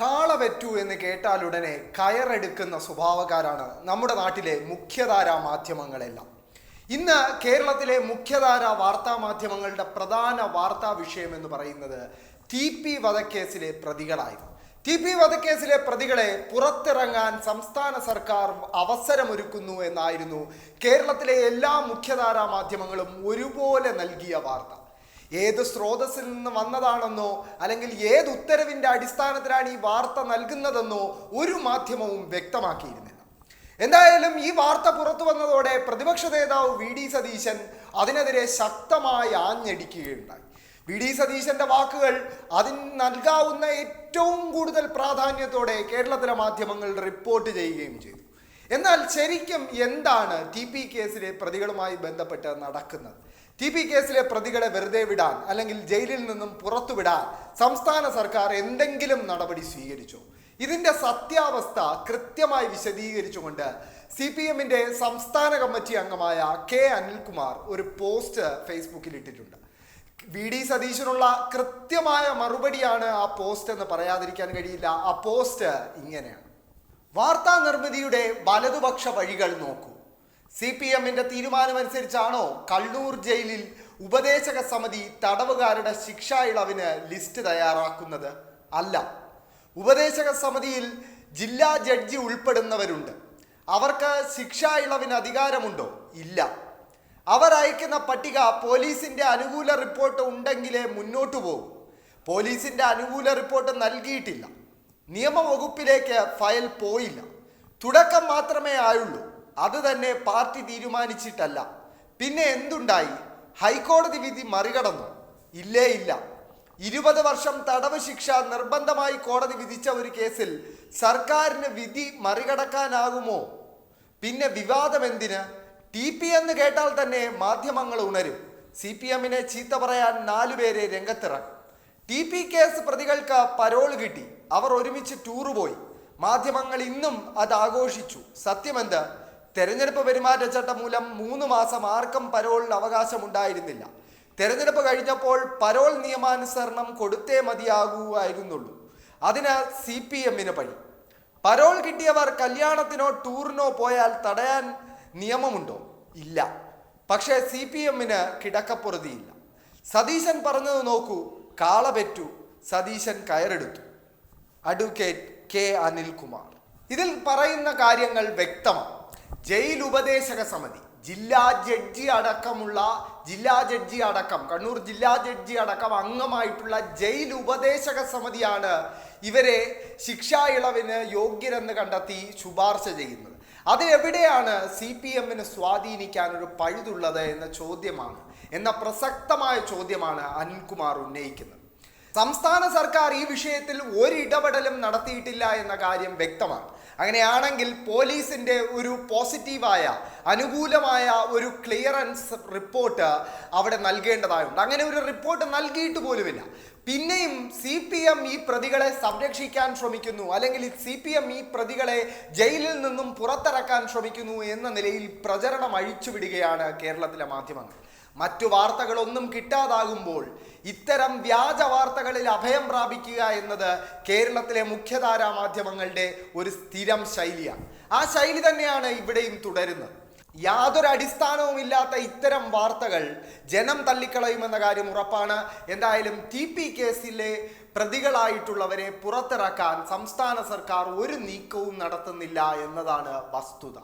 കാള വെറ്റു എന്ന് കേട്ടാലുടനെ കയറെടുക്കുന്ന സ്വഭാവക്കാരാണ് നമ്മുടെ നാട്ടിലെ മുഖ്യധാരാ മാധ്യമങ്ങളെല്ലാം. ഇന്ന് കേരളത്തിലെ മുഖ്യധാര വാർത്താ മാധ്യമങ്ങളുടെ പ്രധാന വാർത്താ വിഷയം എന്ന് പറയുന്നത് ടി പി വധക്കേസിലെ പ്രതികളായിരുന്നു ടി പി വധക്കേസിലെ പ്രതികളെ പുറത്തിറങ്ങാൻ സംസ്ഥാന സർക്കാർ അവസരമൊരുക്കുന്നു എന്നായിരുന്നു കേരളത്തിലെ എല്ലാ മുഖ്യധാരാ മാധ്യമങ്ങളും ഒരുപോലെ നൽകിയ വാർത്ത. ഏത് സ്രോതസ്സിൽ നിന്ന് വന്നതാണെന്നോ അല്ലെങ്കിൽ ഏത് ഉത്തരവിന്റെ അടിസ്ഥാനത്തിലാണ് ഈ വാർത്ത നൽകുന്നതെന്നോ ഒരു മാധ്യമവും വ്യക്തമാക്കിയിരുന്നില്ല. എന്തായാലും ഈ വാർത്ത പുറത്തു വന്നതോടെ പ്രതിപക്ഷ നേതാവ് വി ഡി സതീശൻ അതിനെതിരെ ശക്തമായി ആഞ്ഞടിക്കുകയുണ്ടായി. വി ഡി സതീശന്റെ വാക്കുകൾ അതിന് നൽകാവുന്ന ഏറ്റവും കൂടുതൽ പ്രാധാന്യത്തോടെ കേരളത്തിലെ മാധ്യമങ്ങൾ റിപ്പോർട്ട് ചെയ്യുകയും ചെയ്തു. എന്നാൽ ശരിക്കും എന്താണ് ടി പി കേസിലെ പ്രതികളുമായി ബന്ധപ്പെട്ട് നടക്കുന്നത്? ടി പി കേസിലെ പ്രതികളെ വെറുതെ വിടാൻ അല്ലെങ്കിൽ ജയിലിൽ നിന്നും പുറത്തുവിടാൻ സംസ്ഥാന സർക്കാർ എന്തെങ്കിലും നടപടി സ്വീകരിച്ചു. ഇതിന്റെ സത്യാവസ്ഥ കൃത്യമായി വിശദീകരിച്ചുകൊണ്ട് സി പി എമ്മിന്റെ സംസ്ഥാന കമ്മിറ്റി അംഗമായ കെ അനിൽകുമാർ ഒരു പോസ്റ്റ് ഫേസ്ബുക്കിൽ ഇട്ടിട്ടുണ്ട്. വി ഡി സതീശനുള്ള കൃത്യമായ മറുപടിയാണ് ആ പോസ്റ്റ് എന്ന് പറയാതിരിക്കാൻ കഴിയില്ല. ആ പോസ്റ്റ് ഇങ്ങനെയാണ്. വാർത്താ നിർമ്മിതിയുടെ വലതുപക്ഷ വഴികൾ നോക്കൂ. സി പി എമ്മിന്റെ തീരുമാനമനുസരിച്ചാണോ കണ്ണൂർ ജയിലിൽ ഉപദേശക സമിതി തടവുകാരുടെ ശിക്ഷാ ഇളവിന് ലിസ്റ്റ് തയ്യാറാക്കുന്നത്? അല്ല. ഉപദേശക സമിതിയിൽ ജില്ലാ ജഡ്ജി ഉൾപ്പെടുന്നവരുണ്ട്. അവർക്ക് ശിക്ഷാ ഇളവിന് അധികാരമുണ്ടോ? ഇല്ല. അവർ അയക്കുന്ന പട്ടിക പോലീസിന്റെ അനുകൂല റിപ്പോർട്ട് ഉണ്ടെങ്കിലേ മുന്നോട്ടു പോകും. പോലീസിന്റെ അനുകൂല റിപ്പോർട്ട് നൽകിയിട്ടില്ല. നിയമവകുപ്പിലേക്ക് ഫയൽ പോയില്ല. തുടക്കം മാത്രമേ ആയുള്ളൂ. അത് തന്നെ പാർട്ടി തീരുമാനിച്ചിട്ടല്ല. പിന്നെ എന്തുണ്ടായി? ഹൈക്കോടതി വിധി മറികടന്നു. ഇല്ലേ ഇല്ല. ഇരുപത് വർഷം തടവ് ശിക്ഷ നിർബന്ധമായി കോടതി വിധിച്ച ഒരു കേസിൽ സർക്കാരിന് വിധി മറികടക്കാനാകുമോ? പിന്നെ വിവാദം എന്തിന്? ടി പി എന്ന് കേട്ടാൽ തന്നെ മാധ്യമങ്ങൾ ഉണരും. സി പി എമ്മിനെ ചീത്ത പറയാൻ നാലുപേരെ രംഗത്തിറങ്ങും ടി പി കേസ് പ്രതികൾക്ക് പരോൾ കിട്ടി. അവർ ഒരുമിച്ച് ടൂറ് പോയി. മാധ്യമങ്ങൾ ഇന്നും അത് ആഘോഷിച്ചു. സത്യമെന്ത്? തെരഞ്ഞെടുപ്പ് പെരുമാറ്റച്ചട്ടം മൂലം മൂന്ന് മാസം ആർക്കും പരോളിന് അവകാശമുണ്ടായിരുന്നില്ല. തെരഞ്ഞെടുപ്പ് കഴിഞ്ഞപ്പോൾ പരോൾ നിയമാനുസരണം കൊടുത്തേ മതിയാകുമായിരുന്നുള്ളൂ അതിന് സി പി എമ്മിന് പണി പരോൾ കിട്ടിയവർ കല്യാണത്തിനോ ടൂറിനോ പോയാൽ തടയാൻ നിയമമുണ്ടോ? ഇല്ല. പക്ഷേ സി പി എമ്മിന് കിടക്കപ്പുറതിയില്ല. സതീശൻ പറഞ്ഞത് നോക്കൂ കാളപെറ്റു സതീശൻ കയറെടുത്തു. Advocate K Anilkumar. ഇതിൽ പറയുന്ന കാര്യങ്ങൾ വ്യക്തമാണ്. ജയിൽ ഉപദേശക സമിതി ജില്ലാ ജഡ്ജി അടക്കമുള്ള ജില്ലാ ജഡ്ജി അടക്കം കണ്ണൂർ ജില്ലാ ജഡ്ജി അടക്കം അംഗമായിട്ടുള്ള ജയിൽ ഉപദേശക സമിതിയാണ് ഇവരെ ശിക്ഷാ ഇളവിന് യോഗ്യരെന്ന് കണ്ടെത്തി ശുപാർശ ചെയ്യുന്നത്. അത് എവിടെയാണ് സി പി എമ്മിന് സ്വാധീനിക്കാൻ ഒരു പഴുതുള്ളത് എന്ന ചോദ്യമാണ് എന്ന പ്രസക്തമായ ചോദ്യമാണ് അനിൽകുമാർ ഉന്നയിക്കുന്നത്. സംസ്ഥാന സർക്കാർ ഈ വിഷയത്തിൽ ഒരിടപെടലും നടത്തിയിട്ടില്ല എന്ന കാര്യം വ്യക്തമാണ്. അങ്ങനെയാണെങ്കിൽ പോലീസിന്റെ ഒരു പോസിറ്റീവായ അനുകൂലമായ ഒരു ക്ലിയറൻസ് റിപ്പോർട്ട് അവിടെ നൽകേണ്ടതായുണ്ട്. അങ്ങനെ ഒരു റിപ്പോർട്ട് നൽകിയിട്ട് പോലുമില്ല. പിന്നെയും സി പി എം ഈ പ്രതികളെ സംരക്ഷിക്കാൻ ശ്രമിക്കുന്നു. അല്ലെങ്കിൽ സി പി എം ഈ പ്രതികളെ ജയിലിൽ നിന്നും പുറത്തിറക്കാൻ ശ്രമിക്കുന്നു എന്ന നിലയിൽ പ്രചരണം അഴിച്ചുവിടുകയാണ് കേരളത്തിലെ മാധ്യമങ്ങൾ. മറ്റു വാർത്തകളൊന്നും കിട്ടാതാകുമ്പോൾ ഇത്തരം വ്യാജ വാർത്തകളിൽ അഭയം പ്രാപിക്കുക എന്നത് കേരളത്തിലെ മുഖ്യധാരാ മാധ്യമങ്ങളുടെ ഒരു സ്ഥിരം ശൈലിയാണ്. ആ ശൈലി തന്നെയാണ് ഇവിടെയും തുടരുന്നത്. യാതൊരു അടിസ്ഥാനവുമില്ലാത്ത ഇത്തരം വാർത്തകൾ ജനം തള്ളിക്കളയുമെന്ന കാര്യം ഉറപ്പാണ്. എന്തായാലും ടി പി കേസിലെ പ്രതികളായിട്ടുള്ളവരെ പുറത്തിറക്കാൻ സംസ്ഥാന സർക്കാർ ഒരു നീക്കവും നടത്തുന്നില്ല എന്നതാണ് വസ്തുത.